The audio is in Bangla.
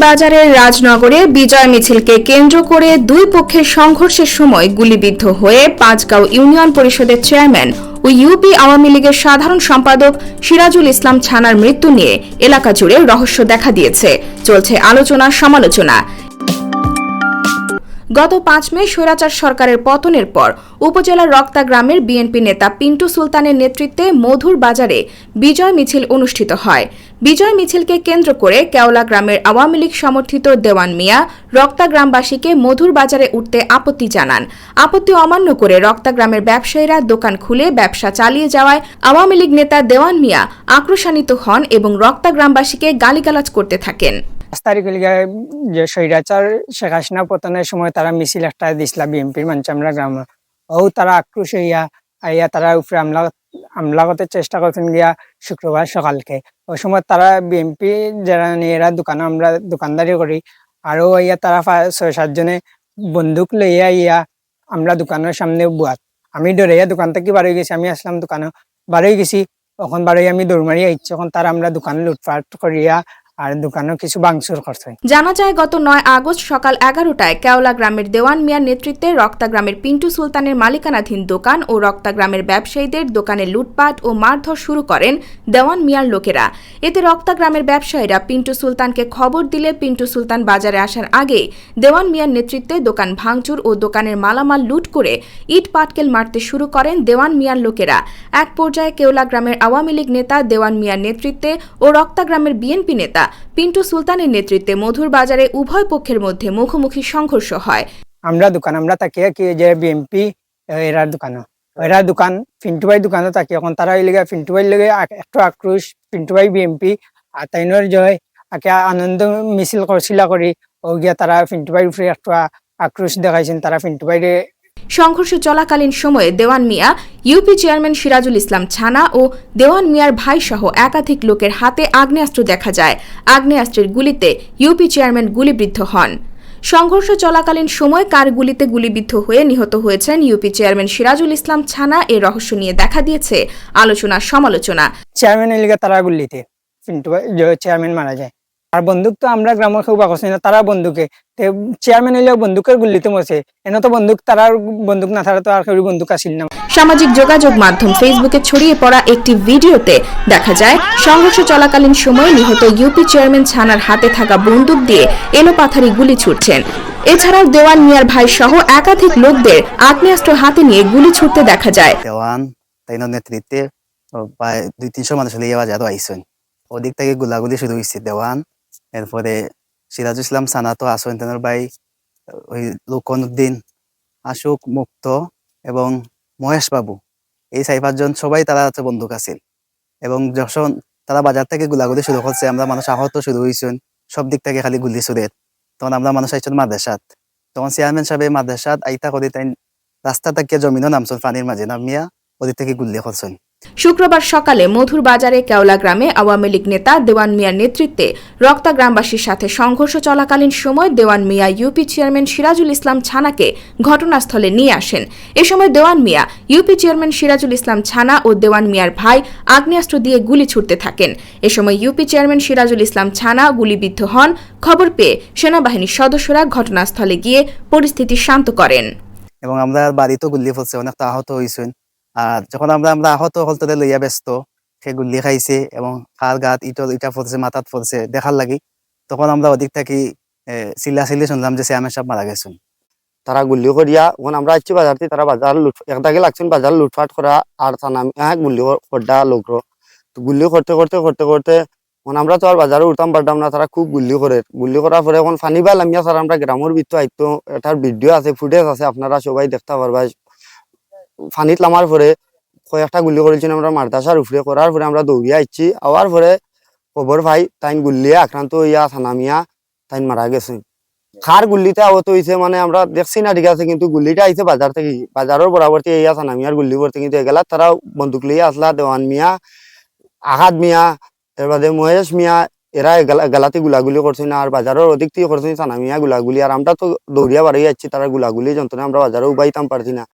বাজারের রাজনগরে বিজয় মিছিলকে কেন্দ্র করে দুই পক্ষের সংঘর্ষের সময় গুলিবিদ্ধ হয়ে পাঁচগাঁও ইউনিয়ন পরিষদের চেয়ারম্যান ও ইউপি আওয়ামী লীগের সাধারণ সম্পাদক সিরাজুল ইসলাম ছানার মৃত্যু নিয়ে এলাকা জুড়ে রহস্য দেখা দিয়েছে। চলছে আলোচনা সমালোচনা গত পাঁচ মে স্বৈরাচার সরকারের পতনের পর উপজেলার রক্তা গ্রামের বিএনপি নেতা পিন্টু সুলতানের নেতৃত্বে মধুর বাজারে বিজয় মিছিল অনুষ্ঠিত হয়। বিজয় মিছিলকে কেন্দ্র করে কেওলা গ্রামের আওয়ামী লীগ সমর্থিত দেওয়ান মিয়া রক্তা গ্রামবাসীকে মধুর বাজারে উঠতে আপত্তি জানান। আপত্তি অমান্য করে রক্তা গ্রামের ব্যবসায়ীরা দোকান খুলে ব্যবসা চালিয়ে যাওয়ায় আওয়ামী লীগ নেতা দেওয়ান মিয়া আক্রোশান্বিত হন এবং রক্তা গ্রামবাসীকে গালিগালাজ করতে থাকেন। লিগে যে স্বৈরাচার শেখ হাসিনা পতনের সময় তারা মিছিল একটা দিছিল বিএনপির মানচামরা গ্রাম। ও তারা আক্রোশ হইয়া, আইয়া তারা উপরে আমলা করতে চেষ্টা করছেন গিয়া শুক্রবার সকালকে। ওই সময় তারা বিএনপি যারা নিয়ে এরা দোকান, আমরা দোকানদারি করি। আরও ইয়া তারা ছয় সাতজনে বন্দুক লইয়া ইয়া আমরা দোকানের সামনে বুয়াত। আমি ডরাইয়া দোকান থেকে হয়ে গেছি, আমি আসলাম দোকানে। হয়ে গেছি, তখন হয়ে আমি দৌড় মারিয়া ইচ্ছে তখন তারা আমরা দোকান লুটপাট করিয়া আর দোকানও কিছু বাংসুর করছে। জানা যায়, গত নয় আগস্ট সকাল এগারোটায় কেওলা গ্রামের দেওয়ান মিয়ার নেতৃত্বে রক্তা গ্রামের পিন্টু সুলতানের মালিকানাধীন দোকান ও রক্তা গ্রামের ব্যবসায়ীদের দোকানে লুটপাট ও মারধর শুরু করেন দেওয়ান মিয়ার লোকেরা। এতে রক্তা গ্রামের ব্যবসায়ীরা পিন্টু সুলতানকে খবর দিলে পিন্টু সুলতান বাজারে আসার আগে দেওয়ান মিয়ার নেতৃত্বে দোকান ভাঙচুর ও দোকানের মালামাল লুট করে ইট পাটকেল মারতে শুরু করেন দেওয়ান মিয়ার লোকেরা। এক পর্যায়ে কেওলা গ্রামের আওয়ামী লীগ নেতা দেওয়ান মিয়ার নেতৃত্বে ও রক্তা গ্রামের বিএনপি নেতা পিন্টু সুলতানের নেতৃত্বে মধুর বাজারে উভয় পক্ষের মধ্যে মুখোমুখি সংঘর্ষ হয়। আমরা দোকান, আমরা তাকিয়ে কি যে বিএমপি এরার দোকানও এরা দোকান পিন্টু ভাই দোকানও থাকি এখন তারা এলিগে পিন্টু ভাই লেগে একটু আক্রোশ পিন্টু ভাই বিএমপি আর তাইনের জয় আকে আনন্দ, মিছিল করছিলা করি, ও গিয়া তারা পিন্টু ভাইয়ের উপরে একটু আক্রোশ দেখাইছেন, তারা পিন্টু ভাইরে সংঘর্ষ চলাকালীন সময়ে দেওয়ান মিয়া, ইউপি চেয়ারম্যান সিরাজুল ইসলাম ছানা ও দেওয়ান মিয়ার ভাই সহ একাধিক লোকের হাতে আগ্নেয়াস্ত্র দেখা যায়। আগ্নেয়াস্ত্রের গুলিতে ইউপি চেয়ারম্যান গুলিবিদ্ধ হন। সংঘর্ষ চলাকালীন সময় কার গুলিতে গুলিবিদ্ধ হয়ে নিহত হয়েছেন ইউপি চেয়ারম্যান সিরাজুল ইসলাম ছানা এ রহস্য নিয়ে দেখা দিয়েছে আলোচনা সমালোচনা চেয়ারম্যান এলিগে তারা গুলিতে চেয়ারম্যান মারা যায়। আর বন্দুক তো আমরা গ্রামের কেউ বাকছি না তারা বন্দুকে। চেয়ারম্যান হইলে বন্দুকের গুলিতে মরছে এনে তো বন্দুক তারার বন্দুক না থাকা তো আর কেউ বন্দুক আসিল না। সামাজিক যোগাযোগ মাধ্যম ফেসবুকে ছড়িয়ে পড়া একটি ভিডিওতে দেখা যায় সংঘর্ষ চলাকালীন সময়ে নিহত ইউপি চেয়ারম্যান ছানার হাতে থাকা বন্দুক দিয়ে এলোপাথারি গুলি ছুটছেন। এছাড়াও দেওয়ান মিয়ার ভাই সহ একাধিক লোকদের আগ্নেয়াস্ত্র হাতে নিয়ে গুলি ছুটতে দেখা যায়। দেওয়ান তাইনের নেতৃত্বে দুই তিনশো মানুষ লিয়ে বাজারও আইসেন ওদিক থেকে গুলাগুলি শুরু হয়েছে দেওয়ান এরপরে সিরাজুল ইসলাম সানা তো আসেন তেনার ভাই, ওই লোকন উদ্দিন আশুক, মুক্ত এবং মহেশ বাবু। এই চারি পাঁচজন সবাই তারা হচ্ছে বন্দুক আছিল এবং যখন তারা বাজার থেকে গুলাগুলি শুরু করছে, আমরা মানুষ আহত শুরু হয়েছেন সব দিক থেকে খালি গুলি সুরের। তখন আমরা মানুষ আইছেন মাদ্রাসাত। তখন চেয়ারম্যান সাহেব মাদ্রাসাত আইতা করে তাই রাস্তা থেকে জমিনও নামছেন, পানির মাঝে নামিয়া ওদিক থেকে গুল্লি করছেন। শুক্রবার সকালে মধুর বাজারে কেওলা গ্রামে আওয়ামী লীগ নেতা দেওয়ান মিয়ার নেতৃত্বে রক্তা গ্রামবাসীর সাথে সংঘর্ষ চলাকালীন সময় দেওয়ান মিয়া ইউপি চেয়ারম্যান সিরাজুল ইসলাম ছানাকে ঘটনাস্থলে নিয়ে আসেন। এ সময় দেওয়ান মিয়া, ইউপি চেয়ারম্যান সিরাজুল ইসলাম ছানা ও দেওয়ান মিয়ার ভাই আগ্নেয়াস্ত্র দিয়ে গুলি ছুটতে থাকেন। এ সময় ইউপি চেয়ারম্যান সিরাজুল ইসলাম ছানা গুলিবিদ্ধ হন। খবর পেয়ে সেনাবাহিনীর সদস্যরা ঘটনাস্থলে গিয়ে পরিস্থিতি শান্ত করেন। এবং আমরা বাড়িতেও গুল্লি ফেলছে অনেকটা আহত হয়েছেন আর যখন আমরা আমরা আহত হল তোদের লইয়া ব্যস্ত, সে গুল্লি খাইছে এবং কার গাত ইটো ইটা ফলছে মাথাত ফলছে দেখার লাগি, তখন আমরা ওদিক থাকি চিল্লা চিল্লি শুনলাম যে শ্যামের সাহেব মারা গেছেন। তারা গুল্লি করিয়া ওখান আমরা আসছি বাজার তারা বাজার লুট একদাকে লাগছেন বাজার লুটপাট করা, আর হ্যাঁ গুল্লি করডা লোক তো গুল্লি করতে করতে করতে করতে এখন আমরা তো আর বাজারে উঠতাম পারতাম না তারা খুব গুল্লি করে। গুল্লি করার পরে এখন ফানি বা লামিয়া স্যার আমরা গ্রামের ভিতর আইতো, এটার ভিডিও আছে, ফুটেজ আছে, আপনারা সবাই দেখতে পারবা ফানিত লামার পরে কয়েকটা গুল্লি করেছেন আমরা মারদাসার উপরে করার পরে আমরা দৌড়িয়ে আইছি। আওয়ার পরে খবর ভাই, তাইন গুল্লিয়ে আক্রান্ত হইয়া থানামিয়া তাইন মারা গেছে খার গুল্লিতে আহত হয়েছে মানে আমরা দেখছি না, ঠিক আছে, কিন্তু গুল্লিটা আইছে বাজার থেকে বাজারের বরাবরতে এই আছে নামিয়ার গুল্লি ভর্তি কিন্তু এগুলা তারা বন্দুক লিয়ে আসলা দেওয়ান মিয়া আহাদ মিয়া এর বাদে মহেশ মিয়া এরা এগালাতে গুলাগুলি করছেন আর বাজারের অধিক থেকে করছেন সানা মিয়া গুলাগুলি আর আমরা তো দৌড়িয়া বাড়ি যাচ্ছি তারা গুলাগুলি যন্ত্রণা আমরা বাজারে উবাইতাম পারছি না।